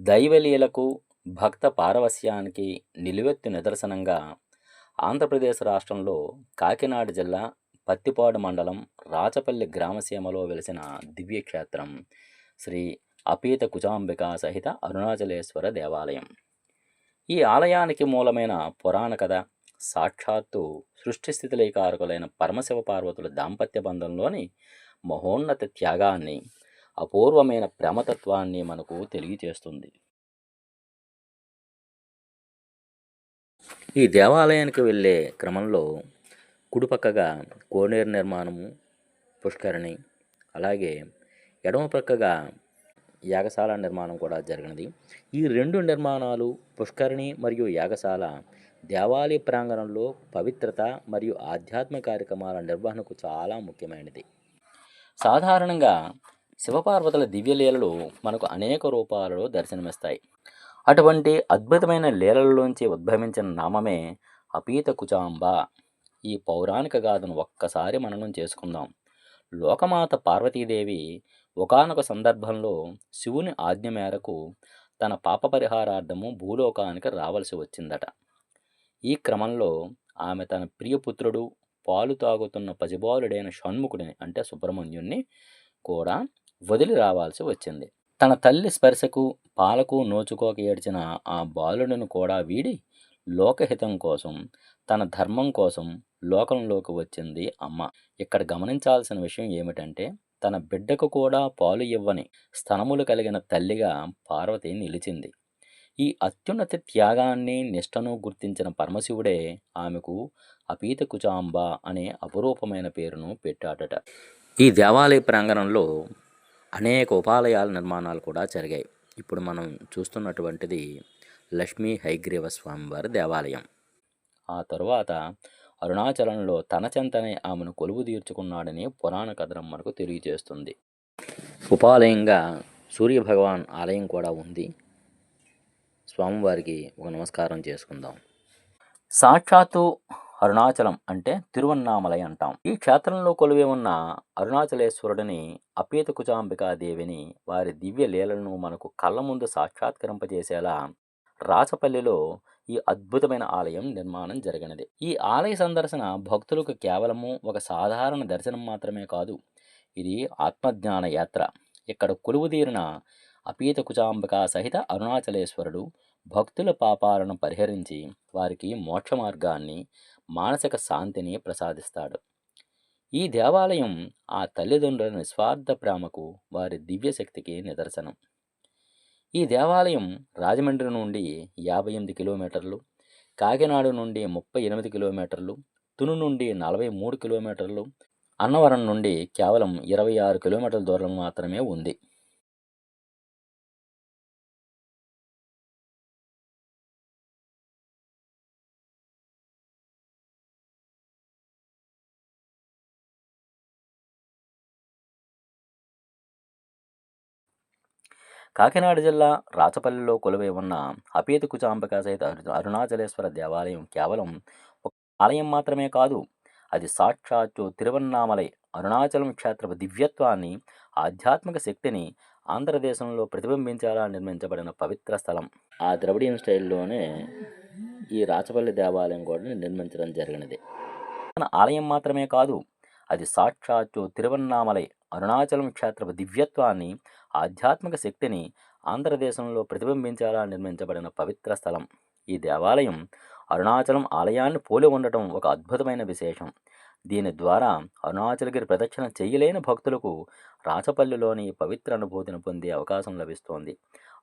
దైవలీలకు భక్త పారవస్యానికి నిలువెత్తు నిదర్శనంగా ఆంధ్రప్రదేశ్ రాష్ట్రంలో కాకినాడ జిల్లా పత్తిపాడు మండలం రాచపల్లి గ్రామసీమలో వెలిసిన దివ్యక్షేత్రం శ్రీ అపీత కుజాంబిక సహిత అరుణాచలేశ్వర దేవాలయం. ఈ ఆలయానికి మూలమైన పురాణ కథ సాక్షాత్తు సృష్టి స్థితిలైకారకులైన పరమశివ పార్వతుల దాంపత్య బంధంలోని మహోన్నత త్యాగాన్ని అపూర్వమైన ప్రేమతత్వాన్ని మనకు తెలియచేస్తుంది. ఈ దేవాలయానికి వెళ్ళే క్రమంలో కుడిపక్కగా కోనేరు నిర్మాణము పుష్కరిణి అలాగే ఎడమ పక్కగా యాగశాల నిర్మాణం కూడా జరిగినది. ఈ రెండు నిర్మాణాలు పుష్కరిణి మరియు యాగశాల దేవాలయ ప్రాంగణంలో పవిత్రత మరియు ఆధ్యాత్మిక కార్యక్రమాల నిర్వహణకు చాలా ముఖ్యమైనది. సాధారణంగా శివపార్వతుల దివ్యలీలలు మనకు అనేక రూపాలలో దర్శనమిస్తాయి. అటువంటి అద్భుతమైన లీలల్లోంచి ఉద్భవించిన నామమే అపీత కుచాంబ ఈ పౌరాణిక గాథను ఒక్కసారి మననం చేసుకుందాం. లోకమాత పార్వతీదేవి ఒకనొక సందర్భంలో శివుని ఆజ్ఞ మేరకు తన పాప పరిహారార్థము భూలోకానికి రావలసి వచ్చిందట. ఈ క్రమంలో ఆమె తన ప్రియపుత్రుడు పాలు తాగుతున్న పసిబాలుడైన షణ్ముఖుడిని అంటే సుబ్రహ్మణ్యుణ్ణి కూడా వదిలి రావాల్సి వచ్చింది. తన తల్లి స్పర్శకు పాలకు నోచుకోక ఏడ్చిన ఆ బాలుడిని కూడా వీడి లోకహితం కోసం తన ధర్మం కోసం లోకంలోకి వచ్చింది అమ్మ. ఇక్కడ గమనించాల్సిన విషయం ఏమిటంటే తన బిడ్డకు కూడా పాలు ఇవ్వని స్థనములు కలిగిన తల్లిగా పార్వతి నిలిచింది. ఈ అత్యున్నత త్యాగాన్ని నిష్టను గుర్తించిన పరమశివుడే ఆమెకు అపీత కుచాంబ అనే అపురూపమైన పేరును పెట్టాడట. ఈ దేవాలయ ప్రాంగణంలో అనేక ఉపాలయాల నిర్మాణాలు కూడా జరిగాయి. ఇప్పుడు మనం చూస్తున్నటువంటిది లక్ష్మీ హైగ్రీవ స్వామివారి దేవాలయం. ఆ తరువాత అరుణాచలంలో తన చెంతనే ఆమెను కొలువు తీర్చుకున్నాడని పురాణ కథనం మనకు తెలియజేస్తుంది. ఉపాలయంగా సూర్యభగవాన్ ఆలయం కూడా ఉంది. స్వామివారికి ఒక నమస్కారం చేసుకుందాం. సాక్షాత్తు అరుణాచలం అంటే తిరువన్నామలై అంటాం. ఈ క్షేత్రంలో కొలువే ఉన్న అరుణాచలేశ్వరుడిని అపీత కుచాంబికాదేవిని వారి దివ్య లీలలను మనకు కళ్ళ ముందు సాక్షాత్కరింపజేసేలా రాచపల్లిలో ఈ అద్భుతమైన ఆలయం నిర్మాణం జరిగినది. ఈ ఆలయ సందర్శన భక్తులకు కేవలము ఒక సాధారణ దర్శనం మాత్రమే కాదు ఇది ఆత్మజ్ఞాన యాత్ర. ఇక్కడ కొలువుదీరిన అపీత కుచాంబిక సహిత అరుణాచలేశ్వరుడు భక్తుల పాపాలను పరిహరించి వారికి మోక్ష మార్గాన్ని మానసిక శాంతిని ప్రసాదిస్తాడు. ఈ దేవాలయం ఆ తల్లిదండ్రుల నిస్వార్థ ప్రేమకు వారి దివ్యశక్తికి నిదర్శనం. ఈ దేవాలయం రాజమండ్రి నుండి యాభై ఎనిమిది కిలోమీటర్లు కాకినాడ నుండి ముప్పై ఎనిమిది కిలోమీటర్లు తును నుండి నలభై మూడు కిలోమీటర్లు అన్నవరం నుండి కేవలం ఇరవై ఆరు కిలోమీటర్ల దూరం మాత్రమే ఉంది. కాకినాడ జిల్లా రాచపల్లిలో కొలువై ఉన్న అపీత కుచాంబక సహిత అరుణాచలేశ్వర దేవాలయం కేవలం ఒక ఆలయం మాత్రమే కాదు అది సాక్షాత్తు తిరువన్నామలై అరుణాచలం క్షేత్రపు దివ్యత్వాన్ని ఆధ్యాత్మిక శక్తిని ఆంధ్రదేశంలో ప్రతిబింబించేలా నిర్మించబడిన పవిత్ర స్థలం. ఆ ద్రవిడియన్ స్టైల్లోనే ఈ రాచపల్లి దేవాలయం కూడా నిర్మించడం జరిగినది. ఆలయం మాత్రమే కాదు అది సాక్షాత్తు తిరువన్నామలై అరుణాచలం క్షేత్రపు దివ్యత్వాన్ని ఆధ్యాత్మిక శక్తిని ఆంధ్రదేశంలో ప్రతిబింబించేలా నిర్మించబడిన పవిత్ర స్థలం. ఈ దేవాలయం అరుణాచలం ఆలయాన్ని పోలి ఉండటం ఒక అద్భుతమైన విశేషం. దీని ద్వారా అరుణాచలగిరి ప్రదక్షిణ చేయలేని భక్తులకు రాచపల్లిలోని పవిత్ర అనుభూతిని పొందే అవకాశం లభిస్తోంది.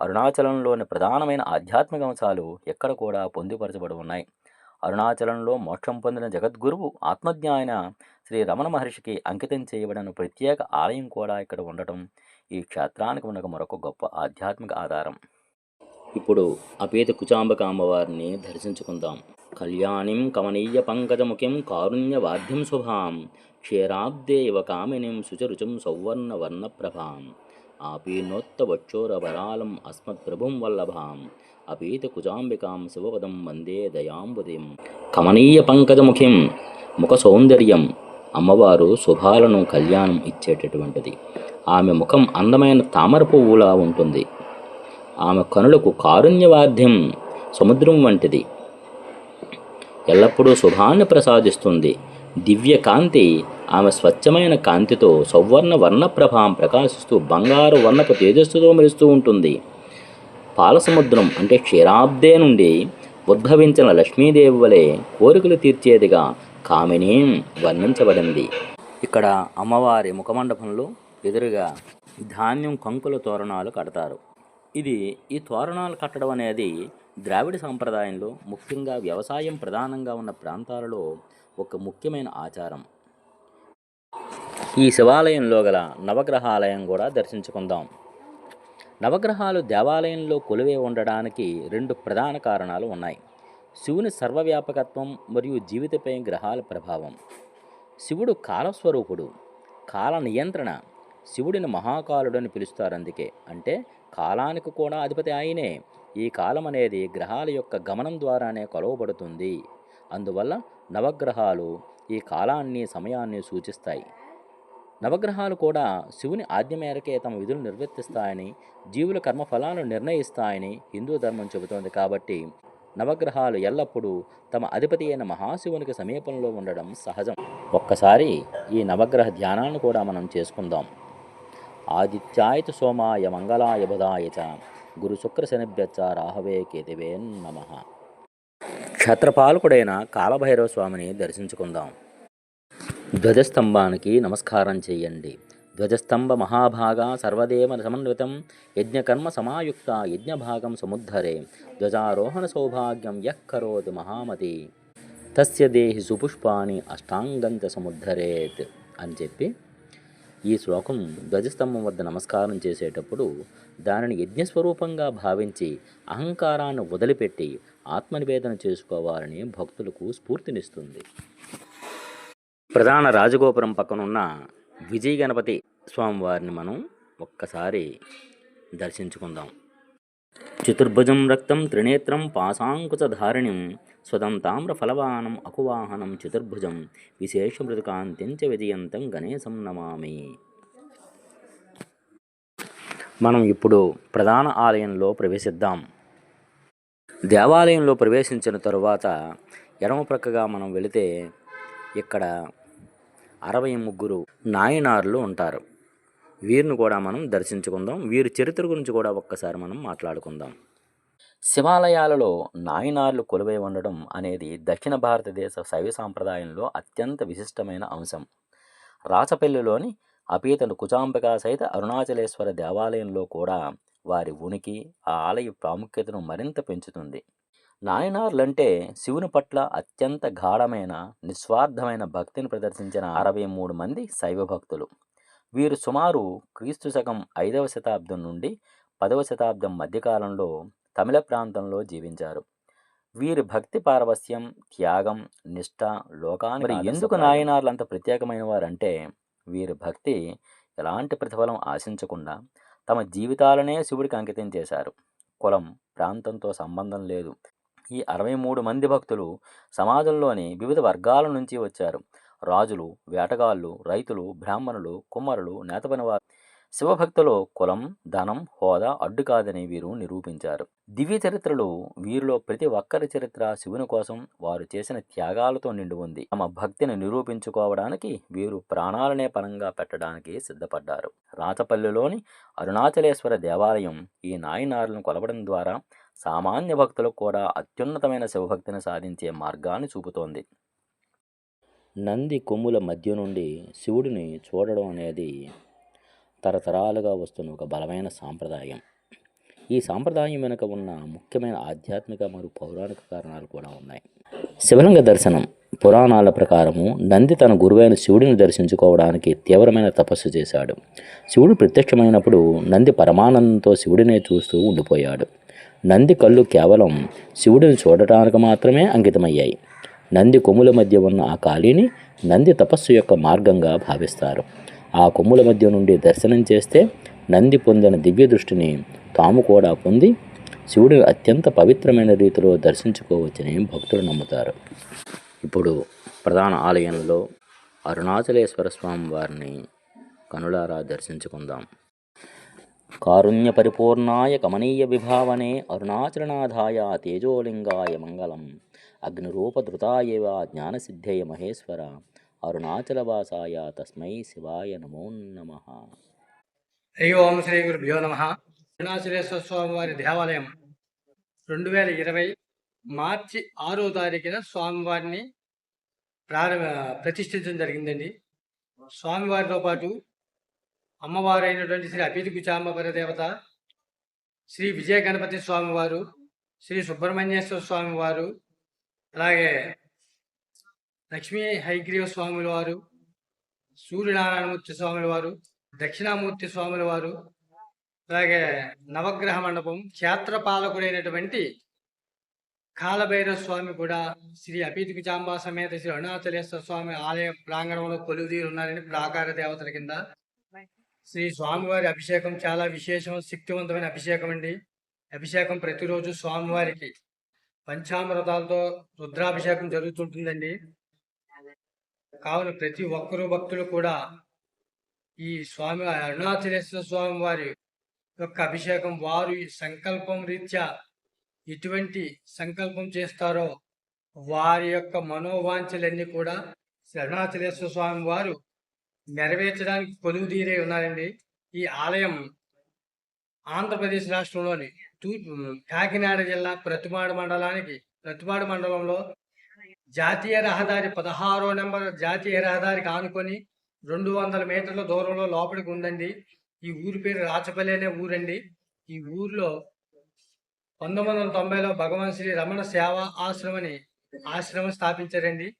అరుణాచలంలోని ప్రధానమైన ఆధ్యాత్మిక అంశాలు ఎక్కడ కూడా పొందుపరచబడి ఉన్నాయి. అరుణాచలంలో మోక్షం పొందిన జగద్గురువు ఆత్మజ్ఞాయన శ్రీ రమణ మహర్షికి అంకితం చేయబడిన ప్రత్యేక ఆలయం కూడా ఇక్కడ ఉండటం ఈ క్షేత్రానికి ఉన్న మరొక గొప్ప ఆధ్యాత్మిక ఆధారం. ఇప్పుడు అపేత కుచాంబక అమ్మవారిని దర్శించుకుందాం. కళ్యాణిం కమనీయ పంకజముఖిం కారుణ్య వాద్యం శుభాం క్షీరాబ్దేవ కామినిం శుచరుచుం సౌవర్ణ వర్ణప్రభాం ఆపీనోత్తవక్షోరవరాలం అస్మద్ప్రభుం వల్లభాం అపీతకుజాంబికాం శివపదం వందే దయాంబుదిం కమనీయ పంకజముఖిం ముఖ సౌందర్యం అమ్మవారు శుభాలను కళ్యాణం ఇచ్చేటటువంటిది. ఆమె ముఖం అందమైన తామర పువ్వులా ఉంటుంది. ఆమె కనులకు కారుణ్యవాద్యం సముద్రం వంటిది. ఎల్లప్పుడూ శుభాన్ని ప్రసాదిస్తుంది. దివ్య కాంతి ఆమె స్వచ్ఛమైన కాంతితో సౌవర్ణ వర్ణప్రభాం ప్రకాశిస్తూ బంగారు వర్ణపు తేజస్సుతో మెరుస్తూ ఉంటుంది. పాలసముద్రం అంటే క్షీరాబ్దే నుండి ఉద్భవించిన లక్ష్మీదేవి వలె కోరికలు తీర్చేదిగా కామిని వర్ణించబడింది. ఇక్కడ అమ్మవారి ముఖమండపంలో ఎదురుగా ధాన్యం కంకుల తోరణాలు కడతారు. ఇది ఈ తోరణాలు కట్టడం అనేది ద్రావిడ సాంప్రదాయంలో ముఖ్యంగా వ్యవసాయం ప్రధానంగా ఉన్న ప్రాంతాలలో ఒక ముఖ్యమైన ఆచారం. ఈ శివాలయంలో గల నవగ్రహాలయం కూడా దర్శించుకుందాం. నవగ్రహాలు దేవాలయంలో కొలువే ఉండడానికి రెండు ప్రధాన కారణాలు ఉన్నాయి. శివుని సర్వవ్యాపకత్వం మరియు జీవితపై గ్రహాల ప్రభావం. శివుడు కాలస్వరూపుడు. కాల నియంత్రణ. శివుడిని మహాకాలుడని పిలుస్తారు అందుకే అంటే కాలానికి కూడా అధిపతి ఆయనే. ఈ కాలం అనేది గ్రహాల యొక్క గమనం ద్వారానే కొలవబడుతుంది. అందువల్ల నవగ్రహాలు ఈ కాలాన్ని సమయాన్ని సూచిస్తాయి. నవగ్రహాలు కూడా శివుని ఆజ్ఞ మేరకే తమ విధులు నిర్వర్తిస్తాయని జీవుల కర్మఫలాలను నిర్ణయిస్తాయని హిందూ ధర్మం చెబుతోంది కాబట్టి నవగ్రహాలు ఎల్లప్పుడూ తమ అధిపతి అయిన మహాశివునికి సమీపంలో ఉండడం సహజం. ఒక్కసారి ఈ నవగ్రహ ధ్యానాన్ని కూడా మనం చేసుకుందాం. ఆదిత్యాయత సోమాయ మంగళాయ బుధాయ చ గురు శుక్ర శనిభ్యచ్చ రాహవే కేతివే నమ. క్షత్రపాలకుడైన కాలభైరవ స్వామిని దర్శించుకుందాం. ధ్వజస్తంభానికి నమస్కారం చేయండి. ధ్వజస్తంభ మహాభాగా సర్వదేవ సమన్వితం యజ్ఞకర్మ సమాయుక్త యజ్ఞభాగం సముద్ధరే. ధ్వజారోహణ సౌభాగ్యం యః కరోతి మహామతి. తస్య దేహి సుపుష్పాని అష్టాంగంత సముద్ధరేత్ అని చెప్పి ఈ శ్లోకం ధ్వజస్తంభం వద్ద నమస్కారం చేసేటప్పుడు దానిని యజ్ఞస్వరూపంగా భావించి అహంకారాన్ని వదిలిపెట్టి ఆత్మనివేదన చేసుకోవాలని భక్తులకు స్ఫూర్తినిస్తుంది. ప్రధాన రాజగోపురం పక్కనున్న విజయ గణపతి స్వామివారిని మనం ఒక్కసారి దర్శించుకుందాం. చతుర్భుజం రక్తం త్రినేత్రం పాశాంకుచధారిణిం స్వతం తామ్ర ఫలవానం అకువాహనం చతుర్భుజం విశేష మృదుకాంత్యంచ విజయంతం గణేశం నమామి. మనం ఇప్పుడు ప్రధాన ఆలయంలో ప్రవేశిద్దాం. దేవాలయంలో ప్రవేశించిన తరువాత ఎడమ ప్రక్కగా మనం వెళితే ఇక్కడ అరవై ముగ్గురు నాయనార్లు ఉంటారు. వీరిని కూడా మనం దర్శించుకుందాం. వీరి చరిత్ర గురించి కూడా ఒక్కసారి మనం మాట్లాడుకుందాం. శివాలయాలలో నాయనార్లు కొలువై ఉండడం అనేది దక్షిణ భారతదేశ శైవ సాంప్రదాయంలో అత్యంత విశిష్టమైన అంశం. రాచపల్లిలోని అపీతను కుచాంబిక సహిత అరుణాచలేశ్వర దేవాలయంలో కూడా వారి ఉనికి ఆ ఆలయ ప్రాముఖ్యతను మరింత పెంచుతుంది. నాయనార్లంటే శివుని పట్ల అత్యంత గాఢమైన నిస్వార్థమైన భక్తిని ప్రదర్శించిన అరవై మూడు మంది శైవ భక్తులు. వీరు సుమారు క్రీస్తు శకం ఐదవ శతాబ్దం నుండి పదవ శతాబ్దం మధ్యకాలంలో తమిళ ప్రాంతంలో జీవించారు. వీరి భక్తి పారవస్యం త్యాగం నిష్ఠ లోకానికి మరి ఎందుకు నాయనార్లు అంత ప్రత్యేకమైన వారంటే వీరి భక్తి ఎలాంటి ప్రతిఫలం ఆశించకుండా తమ జీవితాలనే శివుడికి అంకితం చేశారు. కులం ప్రాంతంతో సంబంధం లేదు. ఈ అరవై మూడు మంది భక్తులు సమాజంలోని వివిధ వర్గాల నుంచి వచ్చారు. రాజులు వేటగాళ్ళు రైతులు బ్రాహ్మణులు కుమ్మరులు నేతపనివారు. శివభక్తులు కులం ధనం హోదా అడ్డు కాదని వీరు నిరూపించారు. దివ్య చరిత్రలు వీరిలో ప్రతి ఒక్కరి చరిత్ర శివుని కోసం వారు చేసిన త్యాగాలతో నిండి ఉంది. తమ భక్తిని నిరూపించుకోవడానికి వీరు ప్రాణాలనే పరంగా పెట్టడానికి సిద్ధపడ్డారు. రాచపల్లిలోని అరుణాచలేశ్వర దేవాలయం ఈ నాయనారులను కొలవడం ద్వారా సామాన్య భక్తులకు కూడా అత్యున్నతమైన శివభక్తిని సాధించే మార్గాన్ని చూపుతోంది. నంది కొమ్ముల మధ్య నుండి శివుడిని చూడడం అనేది తరతరాలుగా వస్తున్న ఒక బలమైన సాంప్రదాయం. ఈ సాంప్రదాయం వెనుక ఉన్న ముఖ్యమైన ఆధ్యాత్మిక మరియు పౌరాణిక కారణాలు కూడా ఉన్నాయి. శివలింగ దర్శనం పురాణాల ప్రకారము నంది తన గురువైన శివుడిని దర్శించుకోవడానికి తీవ్రమైన తపస్సు చేశాడు. శివుడు ప్రత్యక్షమైనప్పుడు నంది పరమానందంతో శివుడినే చూస్తూ ఉండిపోయాడు. నంది కళ్ళు కేవలం శివుడిని చూడటానికి మాత్రమే అంకితమయ్యాయి. నంది కొమ్ముల మధ్య ఉన్న ఆ ఖాళీని నంది తపస్సు యొక్క మార్గంగా భావిస్తారు. ఆ కొమ్ముల మధ్య నుండి దర్శనం చేస్తే నంది పొందిన దివ్య దృష్టిని తాము కూడా పొంది శివుడిని అత్యంత పవిత్రమైన రీతిలో దర్శించుకోవచ్చని భక్తులు నమ్ముతారు. ఇప్పుడు ప్రధాన ఆలయంలో అరుణాచలేశ్వర స్వామి వారిని కనులారా దర్శించుకుందాం. కారుణ్యపరిపూర్ణాయ కమనీయ విభావనే అరుణాచరణాధాయ తేజోలింగాయ మంగళం. అగ్నిరూపధృతాయ జ్ఞానసిద్ధయ మహేశ్వర. అరుణాచలవాసాయ తస్మై శివాయ నమో నమ. హరి ఓం శ్రీ గురుభ్యో నమ. అరుణాచలేశ్వర స్వామివారి దేవాలయం రెండు వేల ఇరవై మార్చి ఆరో తారీఖున స్వామివారిని ప్రారంభ ప్రతిష్ఠించడం జరిగిందండి. స్వామివారితో పాటు అమ్మవారు అయినటువంటి శ్రీ అపీతి దేవత శ్రీ విజయ గణపతి స్వామివారు శ్రీ సుబ్రహ్మణ్యేశ్వర స్వామివారు అలాగే లక్ష్మీ హైగ్రీవ స్వాముల వారు సూర్యనారాయణమూర్తి స్వాముల వారు దక్షిణామూర్తి స్వాముల వారు అలాగే నవగ్రహ మండపం క్షేత్రపాలకుడైనటువంటి కాలభైరవ స్వామి కూడా శ్రీ అపీతికి చాంబా సమేత శ్రీ అరుణాచలేశ్వర స్వామి ఆలయ ప్రాంగణంలో కొలువుదీరు ఉన్నారని ప్రాకార దేవతల కింద శ్రీ స్వామివారి అభిషేకం చాలా విశేషం శక్తివంతమైన అభిషేకం అండి. అభిషేకం ప్రతిరోజు స్వామివారికి పంచామృతాలతో రుద్రాభిషేకం జరుగుతుంటుందండి. కావున ప్రతి ఒక్కరు భక్తులు కూడా ఈ స్వామి అరుణాచలేశ్వర స్వామి వారి యొక్క అభిషేకం వారు ఈ సంకల్పం రీత్యా ఎటువంటి సంకల్పం చేస్తారో వారి యొక్క మనోవాంఛలన్నీ కూడా శ్రీ అరుణాచలేశ్వర స్వామి వారు నెరవేర్చడానికి కొలువు ఉన్నారండి. ఈ ఆలయం ఆంధ్రప్రదేశ్ రాష్ట్రంలోని తూర్పు కాకినాడ జిల్లా ప్రతిపాడు మండలానికి ప్రతిపాడు మండలంలో జాతీయ రహదారి పదహారో నెంబర్ జాతీయ రహదారికి ఆనుకొని రెండు వందల మీటర్ల దూరంలో లోపలికి ఉందండి. ఈ ఊరి పేరు రాచపల్లి అనే ఊరండి. ఈ ఊర్లో పంతొమ్మిది వందల తొంభైలో భగవాన్ శ్రీ రమణ సేవా ఆశ్రమని ఆశ్రమం స్థాపించారండి.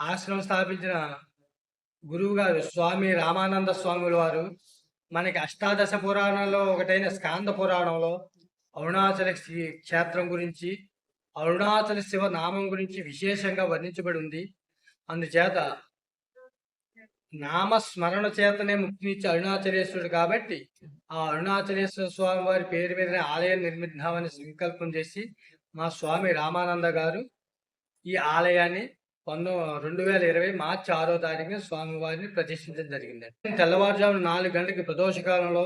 ఆశ్రమం స్థాపించిన గురువు గారు స్వామి రామానంద స్వాముల వారు మనకి అష్టాదశ పురాణంలో ఒకటైన స్కాంద పురాణంలో అరుణాచల క్షేత్రం గురించి అరుణాచల శివ నామం గురించి విశేషంగా వర్ణించబడి ఉంది. అందుచేత నామస్మరణ చేతనే ముక్తినిచ్చే అరుణాచలేశ్వరుడు కాబట్టి ఆ అరుణాచలేశ్వర స్వామి వారి పేరు మీద ఆలయం నిర్మిద్దామని సంకల్పం చేసి మా స్వామి రామానంద గారు ఈ ఆలయాన్ని పంతొ రెండు వేల ఇరవై మార్చి ఆరో తారీఖున స్వామివారిని ప్రతిష్ఠించడం జరిగింది. తెల్లవారుజామున నాలుగు గంటలకి ప్రదోషకాలంలో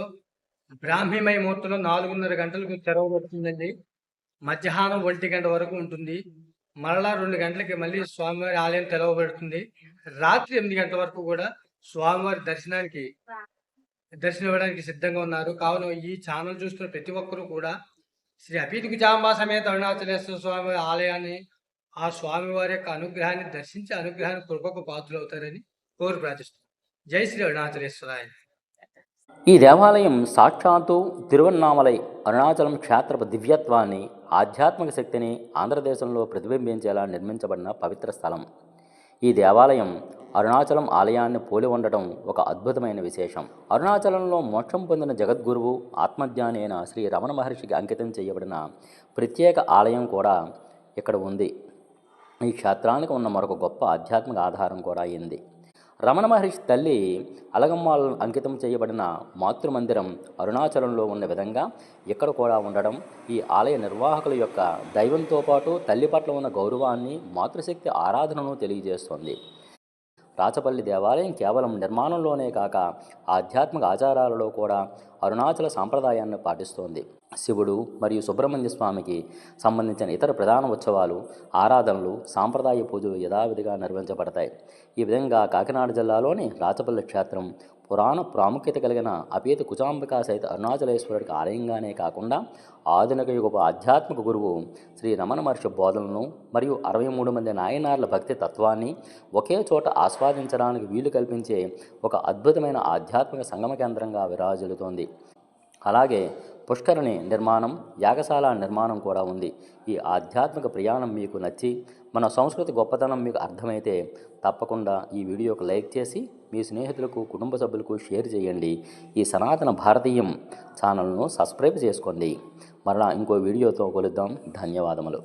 బ్రాహ్మీమయ మూర్తిలో నాలుగున్నర గంటలకు తెరవబడుతుందండి మధ్యాహ్నం ఒంటి గంట వరకు ఉంటుంది. మరలా రెండు గంటలకి మళ్ళీ స్వామివారి ఆలయం తెరవబడుతుంది రాత్రి ఎనిమిది గంటల వరకు కూడా స్వామివారి దర్శనానికి దర్శనం ఇవ్వడానికి సిద్ధంగా ఉన్నారు. కావున ఈ ఛానల్ చూస్తున్న ప్రతి ఒక్కరూ కూడా శ్రీ అపీతికి జాంబా సమేత అరుణాచలేశ్వర స్వామి ఆలయాన్ని ఆ స్వామివారి యొక్క అనుగ్రహాన్ని దర్శించి అనుగ్రహాన్ని కృపకు పాత్రలవుతారని కోరి ప్రార్థిస్తున్నాను జై శ్రీ అరుణాచలేశ్వరాయ. ఈ దేవాలయం సాక్షాత్తు తిరువన్నామలై అరుణాచలం క్షేత్రపు దివ్యత్వాన్ని ఆధ్యాత్మిక శక్తిని ఆంధ్రదేశంలో ప్రతిబింబించేలా నిర్మించబడిన పవిత్ర స్థలం. ఈ దేవాలయం అరుణాచలం ఆలయాన్ని పోలి ఉండటం ఒక అద్భుతమైన విశేషం. అరుణాచలంలో మోక్షం పొందిన జగద్గురువు ఆత్మజ్ఞాని అయిన శ్రీ రమణ మహర్షికి అంకితం చేయబడిన ప్రత్యేక ఆలయం కూడా ఇక్కడ ఉంది. ఈ క్షేత్రానికి ఉన్న మరొక గొప్ప ఆధ్యాత్మిక ఆధారం కూడా అయింది. రమణ మహర్షి తల్లి అలగమ్మాలను అంకితం చేయబడిన మాతృమందిరం అరుణాచలంలో ఉన్న విధంగా ఇక్కడ కూడా ఉండడం ఈ ఆలయ నిర్వాహకుల యొక్క దైవంతో పాటు తల్లి పట్ల ఉన్న గౌరవాన్ని మాతృశక్తి ఆరాధనను తెలియజేస్తుంది. రాచపల్లి దేవాలయం కేవలం నిర్మాణంలోనే కాక ఆధ్యాత్మిక ఆచారాలలో కూడా అరుణాచల సాంప్రదాయాన్ని పాటిస్తోంది. శివుడు మరియు సుబ్రహ్మణ్య స్వామికి సంబంధించిన ఇతర ప్రధాన ఉత్సవాలు ఆరాధనలు సాంప్రదాయ పూజలు యథావిధిగా నిర్వహించబడతాయి. ఈ విధంగా కాకినాడ జిల్లాలోని రాచపల్లి క్షేత్రం పురాణ ప్రాముఖ్యత కలిగిన అపేత కుచాంబిక సహిత అరుణాచలేశ్వరుడికి ఆలయంగానే కాకుండా ఆధునిక యుగపు ఆధ్యాత్మిక గురువు శ్రీ రమణ మహర్షి బోధనలను మరియు అరవై మూడు మంది నాయనార్ల భక్తి తత్వాన్ని ఒకే చోట ఆస్వాదించడానికి వీలు కల్పించే ఒక అద్భుతమైన ఆధ్యాత్మిక సంగమ కేంద్రంగా విరాజిల్లుతోంది. అలాగే పుష్కరిణి నిర్మాణం యాగశాల నిర్మాణం కూడా ఉంది. ఈ ఆధ్యాత్మిక ప్రయాణం మీకు నచ్చి మన సంస్కృతి గొప్పతనం మీకు అర్థమైతే తప్పకుండా ఈ వీడియోకు లైక్ చేసి మీ స్నేహితులకు కుటుంబ సభ్యులకు షేర్ చేయండి. ఈ సనాతన భారతీయం ఛానల్ను సబ్స్క్రైబ్ చేసుకోండి. మరలా ఇంకో వీడియోతో కలుద్దాం. ధన్యవాదములు.